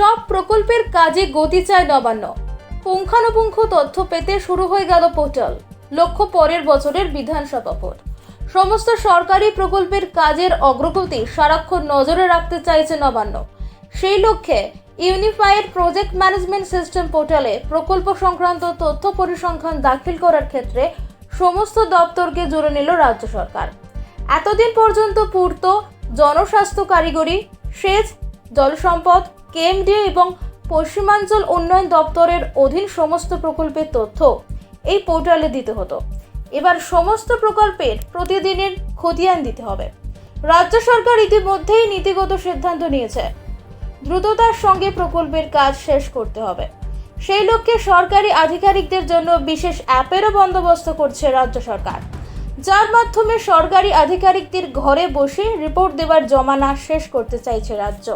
সব প্রকল্পের কাজে গতি চায় নবান্ন। পুঙ্খানুপুঙ্খ তথ্য পেতে শুরু হয়ে গেল পোর্টাল। লক্ষ্য পরের বছরের বিধানসভা ভোট। সমস্ত সরকারি প্রকল্পের কাজের অগ্রগতি সারাক্ষণ নজরে রাখতে চাইছে নবান্ন। সেই লক্ষ্যে ইউনিফাইড প্রজেক্ট ম্যানেজমেন্ট সিস্টেম পোর্টালে প্রকল্প সংক্রান্ত তথ্য পরিসংখ্যান দাখিল করার ক্ষেত্রে সমস্ত দপ্তরকে জুড়ে নিল রাজ্য সরকার। এতদিন পর্যন্ত পূর্ত জনস্বাস্থ্য কারিগরি, সেচ, জলসম্পদ কেএমডিএ এবং পশ্চিমাঞ্চল উন্নয়ন দপ্তরের অধীন সমস্ত প্রকল্পের তথ্য এই পোর্টালে দিতে হতো। এবার সমস্ত প্রকল্পের প্রতিদিনের খতিয়ান দিতে হবে। রাজ্য সরকার ইতিমধ্যেই নীতিগত সিদ্ধান্ত নিয়েছে। দ্রুততার সঙ্গে প্রকল্পের কাজ শেষ করতে হবে। সেই লক্ষ্যে সরকারি আধিকারিকদের জন্য বিশেষ অ্যাপেরও বন্দোবস্ত করছে রাজ্য সরকার। যার মাধ্যমে সরকারি আধিকারিকদের ঘরে বসে রিপোর্ট দেবার জমানা শেষ করতে চাইছে রাজ্য।